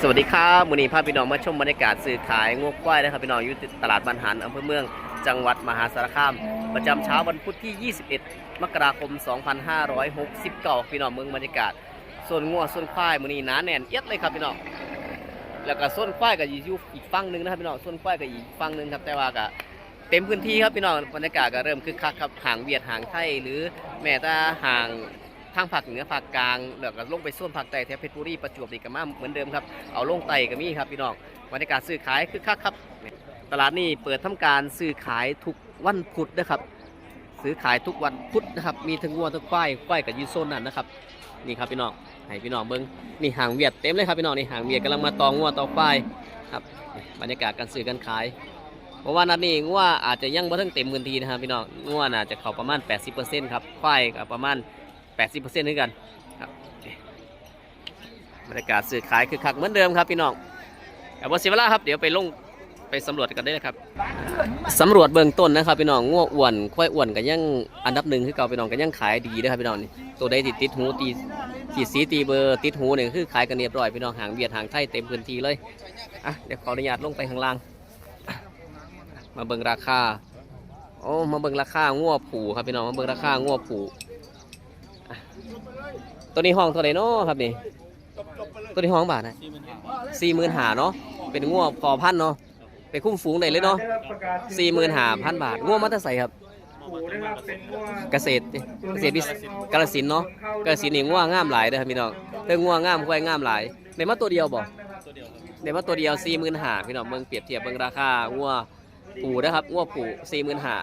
สวัสดีครับมือนี้พาพี่น้องมาชมบรรยากาศซื้อขายงวกควายนะครับพี่น้องอยู่ตลาดบรรหารอำเภอเมืองจังหวัดมหาสารคาม ประจำเช้าวันพุธที่ 21 มกราคม 2569พี่น้องเมืองบรรยากาศส่วนงัวส่วนควายมือนี้หนาแน่นเอียดเลยครับพี่น้องแล้วก็ส่วนควายก็อยู่อีกฝั่งหนึ่งนะครับพี่น้องส่วนควายก็อีกฝั่งหนึ่งครับแต่ว่าก็เต็มพื้นที่ครับพี่น้องบรรยากาศก็เริ่มคึกคักครับห่างเวียดห่างไทยหรือแม้แต่ห่าง ทางภาคเหนือภาคกลางแล้วก็ลงไปส่วนภาคใต้แถวเพชรบุรีประจวบนี่ก็มาเหมือนเดิมครับเอาลงไต่ก็มีครับพี่น้องบรรยากาศซื้อขายคือคักครับ ตลาดนี้เปิดทำการซื้อขายทุกวันพุธนะครับ ซื้อขายทุกวันพุธนะครับ มีทั้งวัวทั้งควายควายกับยูโซนนั่นนะครับนี่ครับพี่น้องให้พี่น้องเบิ้งนี่หางเวียดเต็มเลยครับพี่น้องนี่หางเวียดกำลังมาตองงัวตองควายครับบรรยากาศการซื้อการขายเพราะว่านัดนี้งัวอาจจะยังไม่ทั้งเต็มพื้นทีนะครับพี่น้องงัวน่าจะเข้าประมาณ 80%ครับควายก็ประมาณ 80%ด้วยกันครับบรรยากาศซื้อขายคือคักเหมือนเดิมครับพี่น้องแต่ว่าเสียเวลาครับเดี๋ยวไปลงไปสำรวจกันได้เลยครับสำรวจเบื้องต้นนะครับพี่น้องง้วอ้วนควายอ้วนกันยังอันดับหนึ่งคือเก่าพี่น้องกันยังขายดีนะครับพี่น้องนี่ตัวใดติดติดหูตีขีดสีตีเบอร์ติดหูเนี่ยคือขายกันเรียบร้อยพี่น้องหางเบียดหางไทยเต็มพื้นที่เลยอะเดี๋ยวขออนุญาตลงไปข้างล่าง มาเบิ่งราคาโอ้มาเบิ่งราคาง้วผูครับพี่น้องมาเบิ่งราคาง้วผู ตัวนี้ห้องเท่าไหร่เนาะครับนี่ ตัวนี้ห้องบาทนะสี่หมื่นหาเนาะ เป็นง่วพอพันเนาะ ไปคุ้มฝูงได้เลยเนาะสี่หมื่นหาพันบาทง่วมัตใส่ครับ เกษตรเกษตรวิกาลสินเนาะกาลสินนี่ง่วงามหลายเด้อครับพี่น้องเรื่องง่วงามควายงามหลายในมาตัวเดียวบ่ในมาตัวเดียวสี่หมื่นหาพี่น้องเบิ่งเปรียบเทียบเบิ่งราคาง่วผูนะครับง่วผูสี่หมื่นหา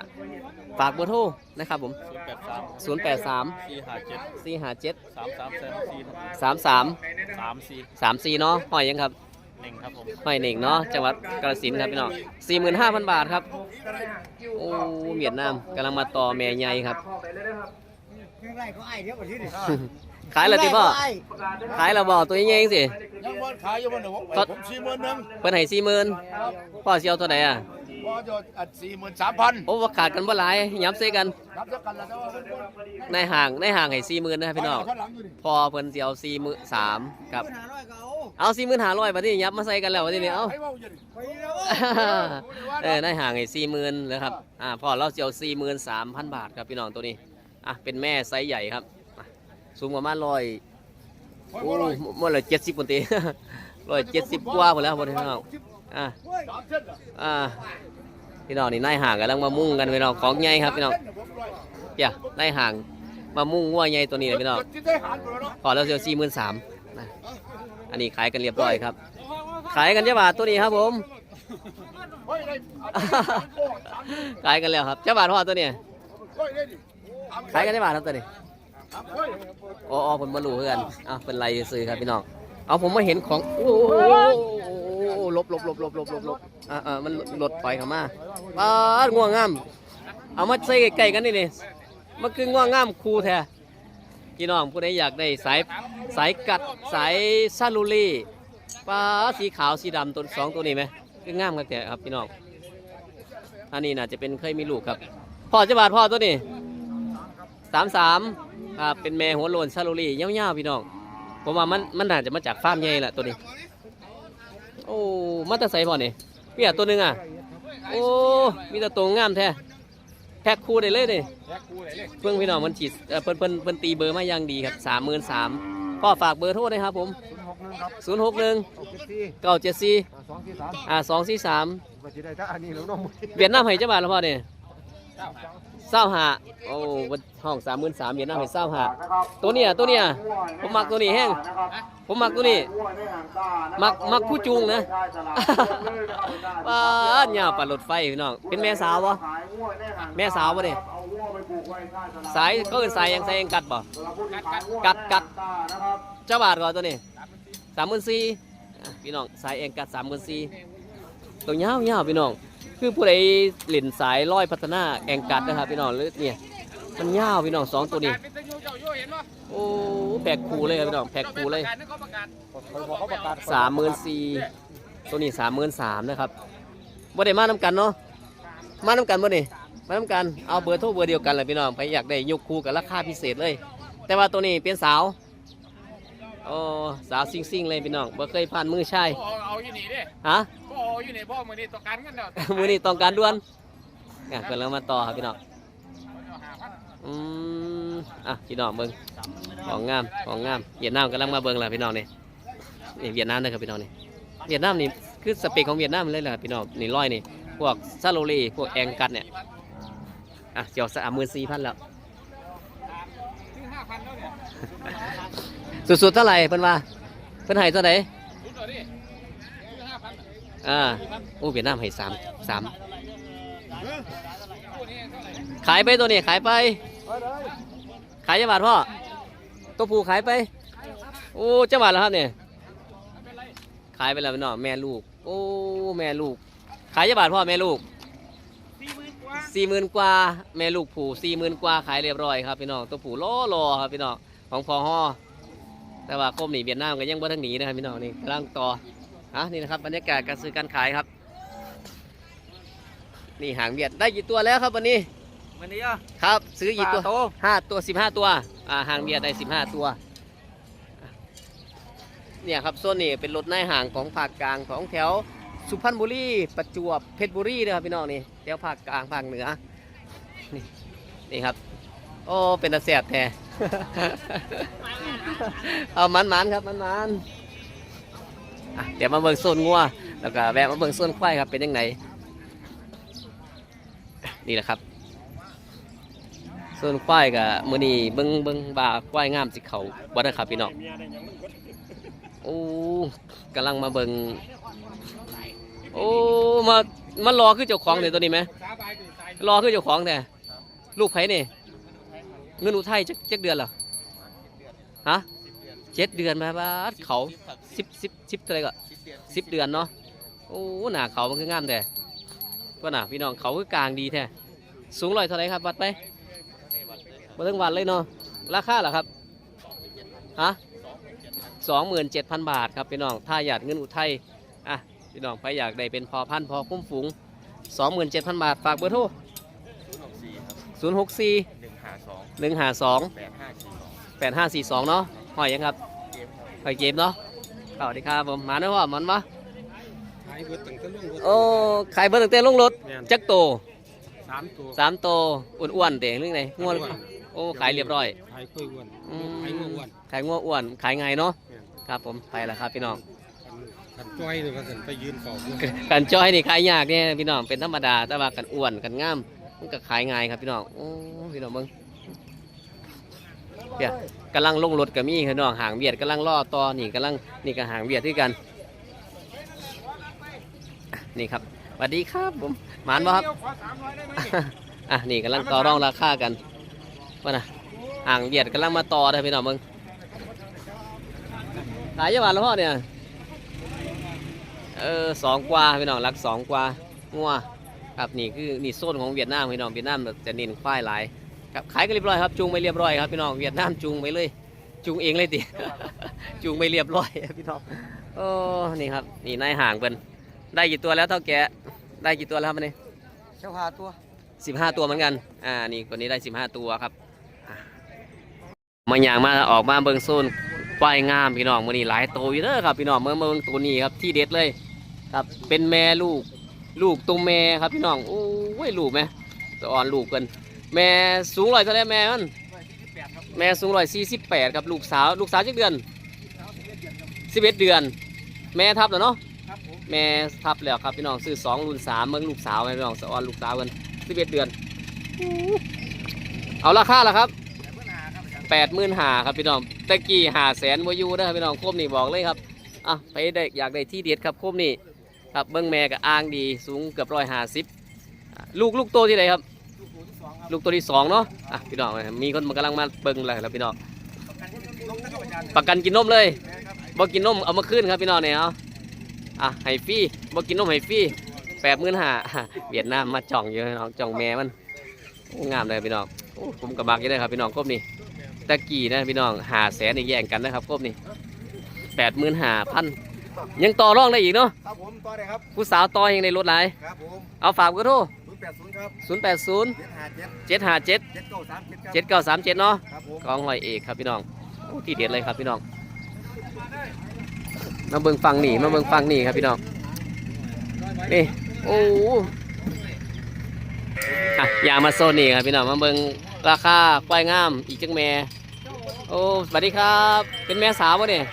ฝากเบอร์โทรนะครับผม ศูนย์แปดสามศูนย์แปดสามสี่ห้าเจ็ดสี่ห้าเจ็ดสามสามสามสี่สามสามสามสี่สามสี่เนาะหอยยังครับหนึ่งครับผมหอยเหน่งเนาะจังหวัดกาฬสินธุ์ครับพี่น้องสี่หมื่นห้าพันบาทครับ โอ้เวียดนามกำลังมาต่อแม่ใหญ่ครับไรก็ไอ้เดี๋ยวก่อนที่นี่ขายแล้วติพ่อขายแล้วบ่ตัวใหญ่ๆสิยังวันขายอยู่วันหนึ่งผมผมสี่หมื่นหนึ่งเพิ่นให้สี่หมื่นพ่อสิเอาเท่าไหร่อะ ว่าจะอัดสี่หมื่นสามพันโอ้ว่าขาดกันบ่หลายย้ำเซกันรับสักกันแล้วแต่ว่ามันในห่างในห่างให้สี่หมื่นนะครับพี่น้องข้างหลังอยู่นี่พอเพิ่นสิเอาสี่หมื่นสามครับหาร้อยก็เอาเอาสี่หมื่นห้าร้อยบัดนี้ยับมาใส่กันแล้วบัดนี้เอา ให้เว้าอยู่นี่ไปแล้วเออได้ห่างไอ้สี่หมื่นนะครับ อ่าพอเราเจียวสี่หมื่นสามพันบาทครับพี่น้องตัวนี้ อะ เป็นแม่ไซส์ใหญ่ครับอะสูงประมาณร้อยโอ้มันเลยเจ็ดสิบปนตีร้อยเจ็ดสิบกว่าหมดแล้วพอดีพี่น้องอะสามเส้นเหรออ่า พี่น้องนี่นายห่างกำลังมามุ่งกันพี่น้องของใหญ่ครับพี่น้องผมร้อยเดี๋ยวนายห่างมามุ่งวัวใหญ่ตัวนี้เลยพี่น้องที่ได้หารหมดแล้วเนาะพอเราเจียวสี่หมื่นสามนะอันนี้ขายกันเรียบร้อยครับ ขายกันเจ้าบาทตัวนี้ครับผมขายกันแล้วครับเจ้าบาทพ่อตัวนี้ขายกันเจ้าบาทครับตัวนี้เฮ้ยอ๋อผมมารู้เพื่อนอะเป็นไรซื้อครับพี่น้องเอาผมมาเห็นของโอ้โห ลบลบลบลบลบลบลบอ่าอ่ามันหลดถอยเข้ามาป้าดง่วงงาม เอามาใส่ใกล้ๆกันนี่นี่มันคือง่วงงามคูแท้พี่น้องผู้ใดอยากได้สายสายกัดสายซาลูรี่ป้าสีขาวสีดำตัวสองตัวนี้ไหมคืองามครับแต่ครับพี่น้องอันนี้น่าจะเป็นเคยมีลูกครับพ่อจะบาทพ่อตัวนี้สามสามครับเป็นแม่หัวโลนซาลูรีเงี้ยวๆพี่น้องผมว่ามันมันน่าจะมาจากฟาร์มใหญ่แหละตัวนี้ โอ้มาแตาใส่บ่อนี่เปียตัวหนึงอะ โอ้ มีแต่ตัวงามแท้แพ็คคู่ได้เลยนี่เพื่อนพี่น้องมันฉีดเอ่อเพิ่นเพิ่นเพิ่นตีเบอร์มาอย่างดีครับสามหมื่นสามพ่อฝากเบอร์โทรหนะครับผมศูนย์หกหนึ่งเก้าเจ็ดสี่สองที่สามอ่าสองสี่สามว่าจะได้ถ้าอันนี้แล้วน้องเวียดนามให้เจ้าบาทแล้วพ่อเนี่ย เศร้าหาโอ้วันห้องสามหมื่นสามเวียดนามให้เศร้าหาตัวเนี้ยตัวเนี้ยผมมักตัวนี้แห้งผมมักตัวนี้มักมักผู้จูงนะป้าดเนี่ยปัดรถไฟพี่น้องเป็นแม่สาวบ่แม่สาวบ่เนี่ยสายก็คือสายยังสายยังกัดบ่กัดกัดเจ้าบาทก่อนตัวนี้สามหมื่นสี่พี่น้องสายเองกัดสามหมื่นสี่ตัวยาวยาวพี่น้อง คือผู้ใดเล่นสายร้อยพัฒนาแองกัดนะครับพี่น้องหรือเนี่ยมันยาวพี่น้องสองตัวนี้โอ้แพ็กคูเลยครับพี่น้องแพ็กคูเลยเขาประกาศสามหมื่นสี่ตัวนี้สามหมื่นสามนะครับบ่ได้มาน้ำกันเนาะมาน้ำกันบ่นี่มาน้ำกันเอาเบอร์โทรเบอร์เดียวกันเลยพี่น้องไปอยากได้ยกคู่กับราคาพิเศษเลย แต่ว่าตัวนี้เป็นสาวโอ้สาวซิ่งซิงๆเลยพี่น้องบ่เคยผ่านมือชายพ่เอาอยู่นี่เด้ฮะ อเอาอยู่นี่พ่อมือนี่ต้องการเงินแล้วมือนี้ต้องการด่วนอะเพิ่นแล้วมาต่อครับพี่น้องเอาหาพันอืมอะพี่น้องเบิ่งของงามของงามเวียดนามกำลังมาเบิ่งแล้วพี่น้องนี่นี่เวียดนามนะครับพี่น้องนี่เวียดนามนี่คือสเปคของเวียดนามเลยแหละพี่น้องนี่ร้อยนี่พวกซาโลลีพวกแองกัดเนี่ยอะเจียวสามหมื่นสี่พันแล้วถึงห้าพันแล้วเนี่ยสุดๆเท่าไหร่เพิ่นว่าเพิ่นให้เท่าไหร่ รู้ตัวดิถึงห้าพัน อ่าโอ้เวียดนามให้สามสามตัวนี้เท่าไหร่ขายไปตัวนี้ขายไป ขายจังหวัดพ่อตัวผู้ขายไป โอ้จังหวัดแล้วครับเนี่ยขายไปแล้วพี่น้องแม่ลูก โอ้แม่ลูก ขายจังหวัดพ่อแม่ลูกสี่หมื่นกว่าแม่ลูกผูสี่หมื่นกว่าขายเรียบร้อยครับพี่น้องตัวผูล้อรอครับพี่น้องของพอฮอแต่ว่าคมหนีเวียดนามก็ยังบ่ทันหนีนะครับพี่น้องนี่กำลังต่อ อะนี่นะครับบรรยากาศการซื้อการขายครับ นี่หางเวียดได้กี่ตัวแล้วครับวันนี้ วันนี้อะ ครับ ซื้อกี่ตัวโตห้าตัวสิบห้าตัวอ่าหางเบียร์ได้สิบห้าตัว เนี่ยครับส่วนนี้เป็นรถในห่างของภาคกลางของแถวสุพรรณบุรีประจวบเพชรบุรีนะครับพี่น้องนี่แถวภาคกลางภาคเหนือนี่นี่ครับ โอ้เป็นตาแสบแท้ เอามันมันๆครับมันมันๆ อะเดี๋ยวมาเบิ่งโซนงัวแล้วก็แวะมาเบิ่งโซนควายครับเป็นยังไงนี่แหละครับส่วนควายกับมือนีเบิ้งเบิ้งบาควายงามสิเขาบ่ได้ครับพี่น้องโอ้กำลังมาเบิ้งโอ้มามารอคือเจ้าของเลยตัวนี้ไหมสาบายตื่นตายรอคือเจ้าของแต่ลูกไผ่นี่เงินอุทัยจักจักเดือนเหรอฮะ เจ็ดเดือนมาบาดเขาสิบสิบสิบเท่าไหรก็สิบเดือนเนาะโอ้หน้าเขามันคืองามแต่ก็น่ะพี่น้องเขาคือกลางดีแท้สูงร้อยเท่าไหรครับวัดไปมาถึงวันเลยเนาะราคาเหรอครับฮะสองหมื่นเจ็ดพันบาทครับพี่น้องถ้าอยากเงินอุทัยอะพี่น้องไปอยากได้เป็นพอพันธุ์พอคุ้มฝูงสองหมื่นเจ็ดพันบาทฝากเบอร์โทรศูนย์หกสี่หนึ่งหาสองหนึ่งหาสองแปดห้าสี่สองแปดห้าสี่สองเนาะ หอยยังครับหอยเกมเนาะสวัสดีครับผมมาเนาะว่ามันวะขายเบิดตั้งแต่เรื่องโอ้ขายเบอร์ตั้งแต่ลงรถจักโตสามตัวสามโตอ้วนๆเต่งเรื่องไหนง่วนโอ้ขายเรียบร้อยขายกล้วยอ้วนอืมขายงัวอ้วนขายง่วอ้วนขายไงเนาะครับผมไปแล้วครับพี่น้องขันจ้อยเลยว่าสันไปยืนเฝ้าอยู่กันจ้อยนี่ขายยากเนี่ยพี่น้องเป็นธรรมดาแต่ว่ากันอ้วนกันงามมันก็ขายง่ายครับพี่น้องโอ้พี่น้องเบิ่ง เดี๋ยกำลังลงรถกับมีพี่น้องหางเบียดกำลังล่อต่อนี่กำลังนี่ก็หางเบียดที่กัน นี่ครับสวัสดีครับผมหมานบ่ครับอะนี่กำลังต่อรองราคากันว่านะห่างเบียดกำลังมาต่อเลยพี่น้องมึงขายยี่บาทแล้วพ่อเนี่ยเออสองกว่าพี่น้องรักสองกว่างัวครับนี่คือนี่โซนของเวียดนามพี่น้องเวียดนามจะเน้นควายหลาย ครับขายกันเรียบร้อยครับจูงไปเรียบร้อยครับพี่น้องเวียดนามจูงไปเลย จูงเองเลยติ จูงไปเรียบร้อยพี่น้องโอ้นี่ครับนี่นายห่างเป็นได้กี่ตัวแล้วเท่าแกได้กี่ตัวแล้วครับวันนี้เจ้าหาตัวสิบห้าตัวเหมือนกันอ่านี่คนนี้ได้สิบห้าตัวครับอะมาอย่างมาออกมาเบิ่งโซนควายงามพี่น้องมือนี้หลายตัวอยู่เด้อครับพี่น้องเมื่อมาเบิ่งตัวนี้ครับที่เด็ดเลยครับเป็นแม่ลูก ลูกตัวแม่ครับพี่น้องโอ้ยลูกไหมตัวอ่อนลูกกัน แม่สูงร้อยเท่าไรแม่มันแม่สูงร้อยสี่สิบแปดครับลูกสาวลูกสาวจักเดือนสิบเอ็ดเดือน แม่ทับแล้วเนาะครับผมแม่ทับแล้วครับพี่น้องซื้อสองรุ่นสามเมืองลูกสาวไหมพี่น้องสะออนลูกสาวกันสิบเอ็ดเดือน เอาราคาละครับแปดหมื่นหาครับพี่น้องตะกี้หาแสนวาอยูนะครับพี่น้องโคมนี่บอกเลยครับอะไปได้อยากได้ที่เด็ดครับโคมนี่ครับเบิ้งแม่กับอ้างดีสูงเกือบร้อยห้าสิบลูกลูกโตที่ไหนครับ ลูกตัวที่สองเนาะอะพี่น้องมีคนมันกำลังมาเบิ้งเลยครับพี่น้องประกันกินนมเลยบ่กินนมเอามาคืนครับพี่น้องเนี่ยเอาอะให้ฟรีบ่กินนมให้ฟรีแปดหมื่นห้าเวียดนามมาจ่องอยู่น้องจ่องแม่มันโอ้งามเลยพี่น้องโอ้ผมกับบักอยังได้ครับพี่น้องกบนี่ตะกี้นะพี่น้องหาแสนนี่แย่งกันนะครับกบนี่แปดหมื่นห้าพันยังต่อรองได้อีกเนาะครับผมต่อเลยครับผู้สาวต่อยังในรถหลายครับผมเอาฝากกระโทรศูนย์ แปดศูนย์ครับศูนย์แปดศูนย์เจ็ดห้าเจ็ดเจ็ดห้าเจ็ดเจ็ดเก้าสามเจ็ดครับเจ็ดเก้าสามเจ็ดเนาะครับผมของหอยเอกครับพี่น้องโอ้ที่เด็ดเลยครับพี่น้องมาเบิ่งฟังนี่มาเบิ่งฟังนี่ครับพี่น้องนี่โอ้อะยางมาโซนนี่ครับพี่น้องมาเบิ่งราคาควายงามอีกจังแม่โอ้สวัสดีครับ เป็นแม่สาวป่ะเนี่ย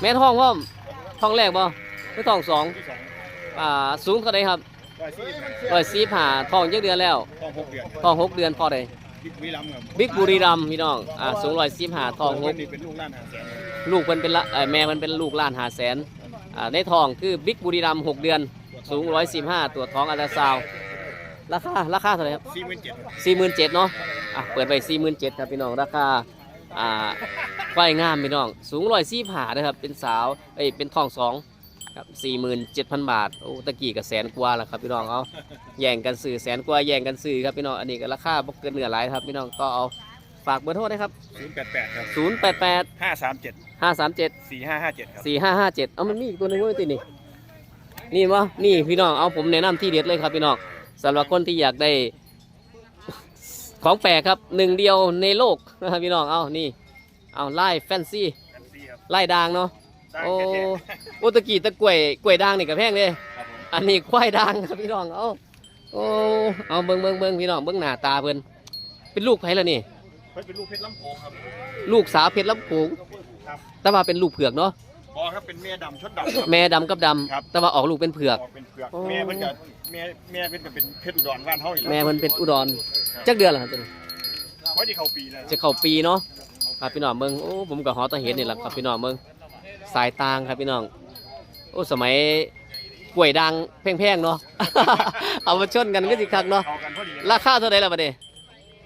แม่ท้องพ่อมท้องแรกบ่หรือท้องสองอ่าสูงเท่าไหร่ครับ ร้อยสี่สิบห้าร้อยสี่ผ่าท้องเยอะเดือนแล้วต้องหกเดือนท้องหกเดือนพอได้บิ๊กวีรัมครับบิ๊กบุรีรัมย์พี่น้องอ่าสูงร้อยสี่ผ่าท้องหกนี่เป็นลูกล้านหาแสนเลยลูกมันเป็นละเอ่อแม่มันเป็นลูกล้านหาแสนอ่าในทองคือบิ๊กบุรีรัมย์หกเดือน สูงร้อยสิบห้าตัวท้องอัลตราซาวด์ราคาราคาเท่าไหร่ครับสี่หมื่นเจ็ดสี่หมื่นเจ็ดเนาะอะเปิดไปสี่หมื่นเจ็ดครับพี่น้องราคาอ่าควายงามพี่น้อง สูงร้อยสี่ผ่านะครับเป็นสาวเอ้ยเป็นทองสอง ครับสี่หมื่นเจ็ดพันบาทโอ้ตะกี้กับแสนกว่าแล้วครับพี่น้องเอาแย่งกันซื้อแสนกว่าแย่งกันซื้อครับพี่น้องอันนี้ก็ราคาบ่เกินเหนือหลายครับพี่น้องก็เอาฝากเบอร์โทรนะครับศูนย์แปดแปดครับศูนย์แปดแปดห้าสามเจ็ดห้าสามเจ็ดสี่ห้าห้าเจ็ดครับสี่ห้าห้าเจ็ดเอามันมีอีกตัวหนึงเว้ยตินี่นี่วะนี่พี่น้องเอาผมแนะนำที่เด็ดเลยครับพี่น้องสำหรับคนที่อยากได้ ของแปลกครับหนึ่งเดียวในโลกนะครับพี่น้องเอานี่เอาไล่แฟนซีแอนซี่ครับไล่ดางเนาะได้ โอ้แค่โอตะกี้ตะกล้วยกล้วยด่างนี่กับแพงเลยครับผมอันนี้ควายด่างครับพี่น้องเอาโอ้เอาเบิ้งเบิ้งเบิ้งพี่น้องเบิ้งหน้าตาเพิ่นเป็นลูกไผแล้วนี่เพิ่นเป็นลูกเพชรลำโพงครับลูกสาวเพชรลำโขงครับแต่ว่าเป็นลูกเผือกเนาะพอครับเป็นแม่ดำชดดำครับแม่ดำกับดครับำแต่ว่าออกลูกเป็นเผือกออกเป็นเผือกโอ้แม่เพิ่นกับแม่แม่เพิ่นก็เป็นเพชรอุดรบ้านเฮาอีกแม่มันเป็นอุดรจักเดือนเหรอครับตัวนี้ไว้ที่เขาปีแล้วจะเข้าปีเนาะครับพี่น้องเมืองโอ้ผมกับหอตาเห็นนี่แหละครับพี่น้องเมือง สายตางครับพี่น้องโอ้สมัยกล้วยดังแพงๆเนาะ เอามาชนกันก็สิคักเนาะ เอากันพอดีราคาเท่าไหร่ละบัดนี้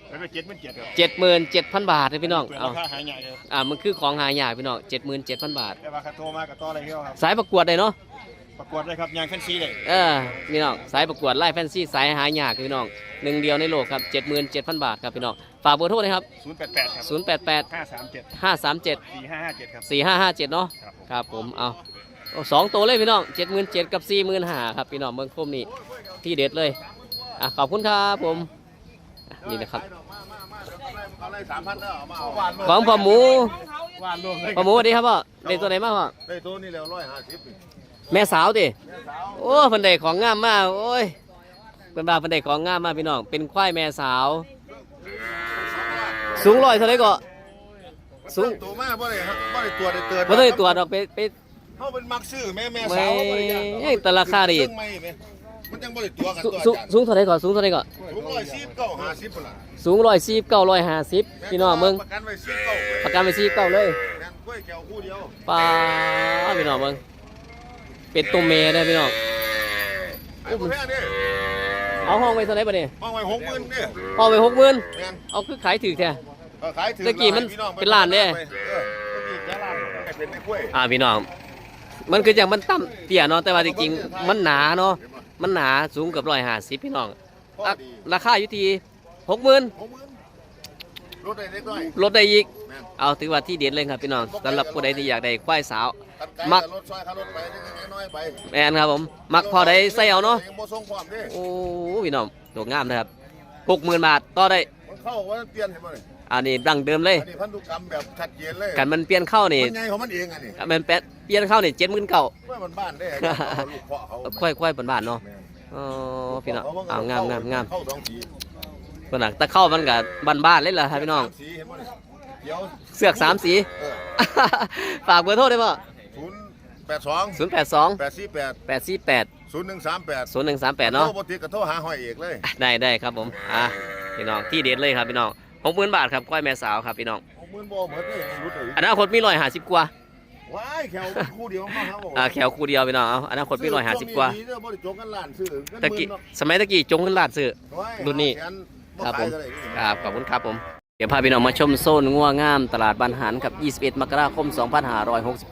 แล้วก็เจ็ดหมื่นเจ็ดครับเจ็ดหมื่นเจ็ดพันบาทเลยพี่น้องเปิดเอาราคาหายใหญ่ครับอ่ามันคือของหายากพี่น้องเจ็ดหมื่นเจ็ดพันบาท แต่ว่าคาโทรมากับต่ออะไรเงี้ยครับสายประกวดได้เนาะ ประกวดเลยครับยางแฟนซีเลยเออพี่น้องสายประกวดไล่แฟนซีสายหายากพี่น้องหนึ่งเดียวในโลกครับเจ็ดหมื่นเจ็ดพันบาทครับพี่น้องฝากเบอร์โทรนะครับศูนย์แปดแปดครับศูนย์แปดแปดห้าสามเจ็ดห้าสามเจ็ดสี่ห้าห้าเจ็ดครับสี่ห้าห้าเจ็ดเนาะครับผม ครับผมเอาเอาสองตัวเลยพี่น้องเจ็ดหมื่นเจ็ดกับสี่หมื่นห้าครับพี่น้องเมืองคมนี่ที่เด็ดเลยอะขอบคุณครับผมอะนี่นะครับ เอาเลยสามพันแล้วเอามาเอาวานของพ่อหมู วานรวมเลยพ่อหมูสวัสดีครับพ่อได้ตัวไหนมาพ่อได้ตัวนี้แล้วร้อยห้าสิบ แม่สาวติโอ้เพันได้ของงามมากโอ้ยเป็นบาเพันได้ของงามมากพี่น้อง เป็นควายแม่สาว สูงร้อยเท่าไหรก็ สูง ตัวมากบ่ได้ครับบ่ได้ตัวได้เตือนบ่ได้ตัวจดอกไปไปเขาเป็นมักซื้อแม่แม่แม่สาวบ่ได้ยากเอ้ยแต่ราคาดีซึ่งไม่แม่มันยังบ่ได้ตัวกันสูตัวสูสูงเท่าไหรก็สูงเท่าไหรก็สูงร้อยสิบเก้าห้าสิบพุ่นล่ะสูงร้อยสี่เก้าร้อยห้าสิบพี่น้องมึงประกันไว้สิบเก้าประกันไปสี่เก้าเลย แม่นกล้วยแก้วคู่เดียวป้าพี่น้องมึง เป็นตัวเมย์ได้พี่น้องไอ้พวกแพงนี่เอาห้องไปเท่าไหรปะเนี่ยห้องไว้หกหมื่นนี่ห้องไปหกหมื่นแม่นเอาคือขายถือแท้ เออขายถือตะกี้มันให้พี่องเป็นล้านเด้เออตะกี้แค่ล้านให้เป็นในกล้วยอ่าพี่น้อง มันคืออย่างมันต่ำเตี้ยเนาะแต่ว่าจริงๆมันหนาเนาะมันหนาสูงเกือบร้อยห้าสิบพี่น้องพอราดีราคาอยู่ที่หกหมื่นหกหมื่นลดได้เล็กน้อยลดได้อีก แม่น เอาถือว่าที่เด็ดเลยครับพี่น้องสำหรับผู้ใดที่อยากได้ควายสาวกันไกล มักแต่รถซอยค่ารถไปนิดๆน้อยๆไปแมนครับผม มักพอได้ใส่เอาเนาะยังบ่ส่งความเด้โอ้พี่น้องตัวงามนะครับหกหมื่นบาทต่อได้มันเข้าว่ามันเปลี่ยนเห็นบ่นี่อันนี้ดังเดิมเลยอันนี้พันธุกรรมแบบชัดเจนเลยกันมันเปลี่ยนเข้านี่มันไงของมันเองอันนี้มันแปะเปลี่ยนเข้านี่เจ็ดหมื่นเก้าเมื่อมันบ้านได้เอาลูกเพาะเขาค่อยค่อยบานบานๆเนาะแม่นอ๋อพี่น้องเอางามงามงามเข้าสองสีตัวหนักตะเข้ามันกับบานบานๆเลยเหรอครับพี่น้องสามสีเห็นบ่นี่เขียวเสือกสามสีเออฝากเบอร์โทรได้ป่ะศูนย์ แปดสองศูนย์แปดสองแปดสี่แปดแปดสี่แปดศูนย์หนึ่งสามแปดศูนย์หนึ่งสามแปดเนาะโทรบ่ติดก็โทรหาหอยเอกเลย ได้ได้ครับผมอะพี่น้องที่เด็ดเลยครับพี่น้องหกหมื่นบาทครับก้อยแม่สาวครับพี่น้องหกหมื่นบ่เหมือนเลยรุดเลยอนาคตมีร้อยห้าสิบกว่าว้ายแขวคู่เดียวมาครับผมอ่าแขวคู่เดียวพี่น้องเอาอนาคตมีร้อยห้าสิบกว่าซื้อช่งนี้ดีเด้อบ่ได้จกกันล้านซื้อเงินหตะมื่กี้นเนาะสมัยตะกี้จงขึ้นลาดซื้อว้ายรุ่นนี้หาแสบ่ครับผมขายเท่าไหนี่ครับขอบคุณครับผมเดี๋ยวพาพี่น้องมาชมโซนงัวงาม ตลาดบานหันครับ 21 มกราคม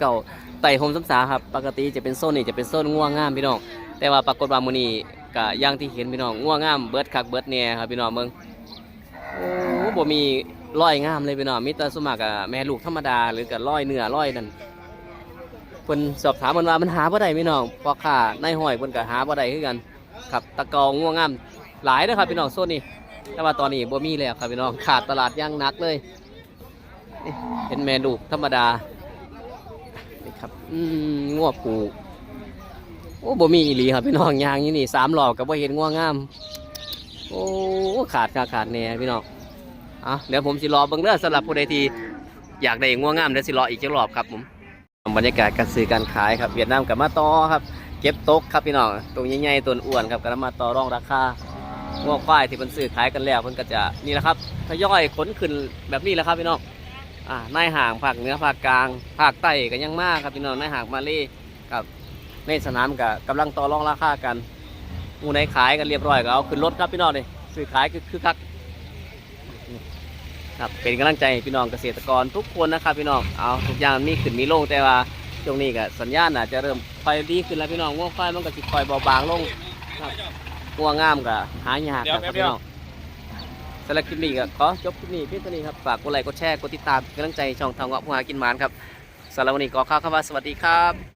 2569 ไต่โฮมสัมสาครับ ปกติจะเป็นโซนนี้จะเป็นโซนงัวงงามพี่น้อง แต่ว่าปรากฏว่ามื้อนี้ก็อย่างที่เห็นพี่น้องงัวงงามเบิดคักเบิดแหน่ครับพี่น้องเบิ่งโอ้บ่มีร้อยงามเลยพี่น้องมีแต่สมัครกับแม่ลูกธรรมดาหรือกับร้อยเนื้อร้อยนั่นเพิ่นสอบถามมันว่ามันหาบ่ได้พี่น้องพ่อค้าในห้อยเพิ่นก็หาบ่ได้คือกันครับตะกองัวงงามหลายนะครับพี่น้องโซนนี้แต่ว่าตอนนี้บ่มีแล้วครับพี่น้องขาดตลาดย่างนักเลยเป็นแม่ลูกธรรมดา อืมงัวผูโอ้บ่มีอีหลีครับพี่น้องยางอยู่นี่สามหลอกกับบ่าเห็นงัวงาม โอ้ขาดขาดขาดแน่พี่น้องอะเดี๋ยวผมสิรอเบิ่งเด้อสำหรับผู้ใดที่อยากได้งัวงามเดี๋ยวสิรออีกจักรอบครับผมบรรยากาศการซื้อการขายครับเวียดนามกับมาต่อครับเก็บตกครับพี่น้องตัวใหญ่ๆตัวอ้วนครับก็มาต่อรองราคางัวควายที่เพิ่นซื้อขายกันแล้วเพิ่นก็จะนี่แหละครับทยอยขนขึ้นแบบนี้แหละครับพี่น้อง อ่านายห่างภาคเหนือภาคกลางภาคใต้ก็ยังมากครับพี่น้องนายห่างมาเลยกับในสนามกับกำลังต่อรองราคากันหมูในขายกันเรียบร้อยก็เอาขึ้นรถครับพี่น้องเลยซื้อขายคือคือคักครับเป็นกำลังใจพี่น้องเกษตรกรทุกคนนะครับพี่น้องเอาทุกอย่างมีขึ้นมีลงแต่ว่าช่วงนี้ก็สัญญาณอาจจะเริ่มค่อยดีขึ้นแล้วพี่น้องง่วไฟมันก็สิค่อยเบาบางลงครับง่วงามก็หายากครับพี่น้อง สำหรับคลิปนี้ก็ขอจบคลิปนี้เพียงเท่านี้ครับฝากกดไลค์กดแชร์กดติดตามกำลังใจช่องทางเงาะผู้หากินหมานครับสำหรับวันนี้ขอข้าวคำว่าสวัสดีครับ